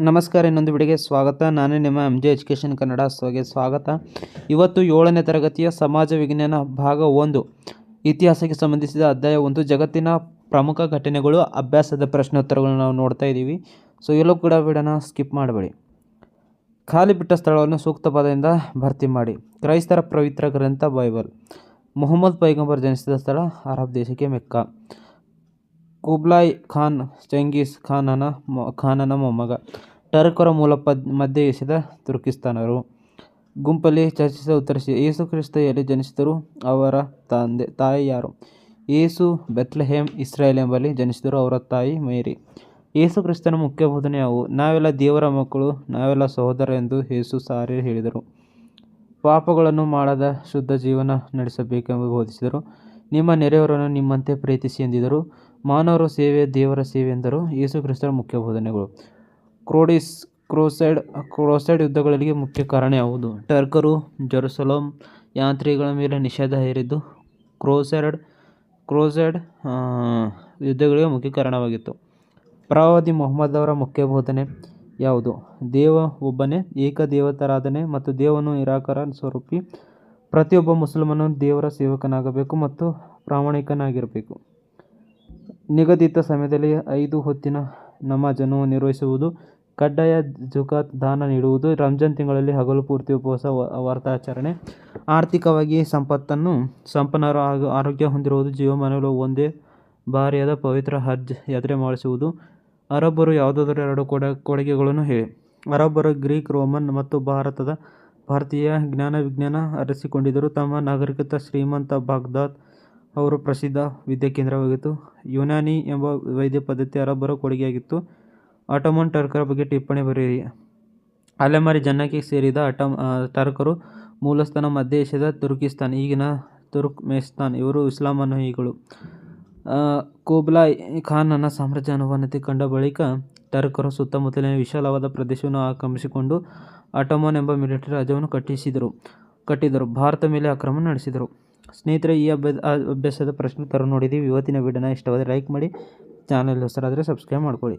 ನಮಸ್ಕಾರ, ಇನ್ನೊಂದು ವಿಡಿಯೋಗೆ ಸ್ವಾಗತ. ನಾನೇ ನಿಮ್ಮ ಎಂ ಜೆ ಎಜುಕೇಷನ್ ಕನ್ನಡ ಸೋಗೆ ಸ್ವಾಗತ. ಇವತ್ತು ಏಳನೇ ತರಗತಿಯ ಸಮಾಜ ವಿಜ್ಞಾನ ಭಾಗ ಒಂದು. ಇತಿಹಾಸಕ್ಕೆ ಸಂಬಂಧಿಸಿದ ಅಧ್ಯಾಯ ಒಂದು. ಜಗತ್ತಿನ ಪ್ರಮುಖ ಘಟನೆಗಳು, ಅಭ್ಯಾಸದ ಪ್ರಶ್ನೋತ್ತರಗಳನ್ನು ನಾವು ನೋಡ್ತಾ ಇದ್ದೀವಿ. ಸೊ ಎಲ್ಲೂ ಕೂಡ ವಿಡಿಯೋನ ಸ್ಕಿಪ್ ಮಾಡಬೇಡಿ. ಖಾಲಿ ಬಿಟ್ಟ ಸ್ಥಳವನ್ನು ಸೂಕ್ತ ಪದದಿಂದ ಭರ್ತಿ ಮಾಡಿ. ಕ್ರೈಸ್ತರ ಪವಿತ್ರ ಗ್ರಂಥ ಬೈಬಲ್. ಮೊಹಮ್ಮದ್ ಪೈಗಂಬರ್ ಜನಿಸಿದ ಸ್ಥಳ ಅರಬ್ ದೇಶಕ್ಕೆ ಮೆಕ್ಕಾ. ಕುಬ್ಲಾಯ್ ಖಾನ್, ಚೆಂಗೀಸ್ ಖಾನನ ಖಾನನ ಮೊಮ್ಮಗ. ಟರ್ಕರ ಮೂಲ ಪದ್ ಮಧ್ಯ ಏಷ್ಯಾದ ತುರ್ಕಿಸ್ತಾನರು. ಗುಂಪಲ್ಲಿ ಚರ್ಚಿಸಿದ ಉತ್ತರಿಸಿ ಯೇಸು ಕ್ರಿಸ್ತ ಎಲ್ಲಿ ಜನಿಸಿದರು ಅವರ ತಂದೆ, ತಾಯಿ ಯಾರು? ಯೇಸು ಬೆತ್ಲೆಹೇಮ್, ಇಸ್ರಾಯೇಲ್ ಎಂಬಲ್ಲಿ ಜನಿಸಿದರು ಅವರ ತಾಯಿ ಮೇರಿ. ಯೇಸು ಕ್ರಿಸ್ತನ ಮುಖ್ಯ ಬೋಧನೆ ಯಾವು? ನಾವೆಲ್ಲ ದೇವರ ಮಕ್ಕಳು, ನಾವೆಲ್ಲ ಸಹೋದರ ಎಂದು ಯೇಸು ಸಾರಿ ಹೇಳಿದರು. ಪಾಪಗಳನ್ನು ಮಾಡದ ಶುದ್ಧ ಜೀವನ ನಡೆಸಬೇಕೆಂದು ಬೋಧಿಸಿದರು. ನಿಮ್ಮ ನೆರೆಯವರನ್ನು ನಿಮ್ಮಂತೆ ಪ್ರೀತಿಸಿ ಎಂದಿದ್ದರು. ಮಾನವರ ಸೇವೆ, ದೇವರ ಸೇವೆ ಎಂದರು. ಯೇಸು ಕ್ರಿಸ್ತರ ಮುಖ್ಯ ಬೋಧನೆಗಳು. ಕ್ರೋಡಿಸ್, ಕ್ರೋಸೈಡ್ ಕ್ರೋಸೈಡ್ ಯುದ್ಧಗಳಿಗೆ ಮುಖ್ಯ ಕಾರಣ ಯಾವುದು? ಟರ್ಕರು, ಜೆರುಸಲಂ, ಯಾತ್ರಿಗಳ ಮೇಲೆ ನಿಷೇಧ ಹೇರಿದ್ದು ಕ್ರೋಸೈಡ್ ಕ್ರೋಸೈಡ್ ಯುದ್ಧಗಳಿಗೆ ಮುಖ್ಯ ಕಾರಣವಾಗಿತ್ತು. ಪ್ರವಾದಿ ಮೊಹಮ್ಮದ್ ಅವರ ಮುಖ್ಯ ಬೋಧನೆ ಯಾವುದು? ದೇವ ಒಬ್ಬನೇ, ಏಕದೇವತಾರಾಧನೆ ಮತ್ತು ದೇವನು ನಿರಾಕರ ಸ್ವರೂಪಿ. ಪ್ರತಿಯೊಬ್ಬ ಮುಸಲ್ಮಾನನು ದೇವರ ಸೇವಕನಾಗಬೇಕು ಮತ್ತು ಪ್ರಾಮಾಣಿಕನಾಗಿರಬೇಕು. ನಿಗದಿತ ಸಮಯದಲ್ಲಿ ಐದು ಹೊತ್ತಿನ ನಮಾಜನ್ನು ನಿರ್ವಹಿಸುವುದು, ಕಡ್ಡಾಯ ಜುಕಾತ್ ದಾನ ನೀಡುವುದು, ರಂಜಾನ್ ತಿಂಗಳಲ್ಲಿ ಹಗಲು ಪೂರ್ತಿ ಉಪವಾಸ ವ್ರತಾಚರಣೆ, ಆರ್ಥಿಕವಾಗಿ ಸಂಪತ್ತನ್ನು ಸಂಪನ್ನರು ಹಾಗೂ ಆರೋಗ್ಯ ಹೊಂದಿರುವುದು ಜೀವಮಾನಗಳು ಒಂದೇ ಬಾರಿಯಾದ ಪವಿತ್ರ ಹಜ್ ಯಾತ್ರೆ ಮಾಡಿಸುವುದು. ಅರಬ್ಬರು ಯಾವುದಾದರೂ ಎರಡು ಕೊಡ, ಕೊಡುಗೆಗಳನ್ನು ಹೇಳಿ. ಅರಬ್ಬರು ಗ್ರೀಕ್, ರೋಮನ್ ಮತ್ತು ಭಾರತದ ಭಾರತೀಯ ಜ್ಞಾನ ವಿಜ್ಞಾನ ಅರಸಿಕೊಂಡಿದ್ದರು. ತಮ್ಮ ನಾಗರಿಕತೆ ಶ್ರೀಮಂತ ಬಾಗ್ದಾದ್ ಅವರು ಪ್ರಸಿದ್ಧ ವಿದ್ಯಾಕೇಂದ್ರವಾಗಿತ್ತು ಯುನಾನಿ ಎಂಬ ವೈದ್ಯ ಪದ್ಧತಿ ಅರಬ್ಬರ ಕೊಡುಗೆಯಾಗಿತ್ತು. ಆಟೋಮನ್ ಟರ್ಕರ ಬಗ್ಗೆ ಟಿಪ್ಪಣಿ ಬರೆಯಿರಿ. ಅಲೆಮಾರಿ ಜನಕ್ಕೆ ಸೇರಿದ ಟರ್ಕರು ಮೂಲಸ್ಥಾನ ಮಧ್ಯ ಏಷ್ಯಾದ ತುರ್ಕಿಸ್ತಾನ್, ಈಗಿನ ತುರ್ಕ್ಮೆಸ್ತಾನ್ ಇವರು ಇಸ್ಲಾಂ ಅನುಯಾಯಿಗಳು. ಕೋಬ್ಲಾ ಖಾನ್ ಖಾನನ ಸಾಮ್ರಾಜ್ಯ ಅನುಭವನತೆ ಕಂಡ ಬಳಿಕ ಟರ್ಕರು ಸುತ್ತಮುತ್ತಲಿನ ವಿಶಾಲವಾದ ಪ್ರದೇಶವನ್ನು ಆಕ್ರಮಿಸಿಕೊಂಡು ಅಟೋಮನ್ ಎಂಬ ಮಿಲಿಟರಿ ರಾಜ್ಯವನ್ನು ಕಟ್ಟಿಸಿದರು, ಕಟ್ಟಿದರು, ಭಾರತ ಮೇಲೆ ಆಕ್ರಮಣ ನಡೆಸಿದರು. ಸ್ನೇಹಿತರೆ, ಈ ಅಭ್ಯಾಸದ ಅಭ್ಯಾಸದ ತರ ನೋಡಿದ್ದೀವಿ ಇವತ್ತಿನ ವಿಡಿಯೋನ ಇಷ್ಟವಾದರೆ ಲೈಕ್ ಮಾಡಿ, ಚಾನಲ್ ಹೆಸರಾದರೆ ಸಬ್ಸ್ಕ್ರೈಬ್ ಮಾಡ್ಕೊಳ್ಳಿ.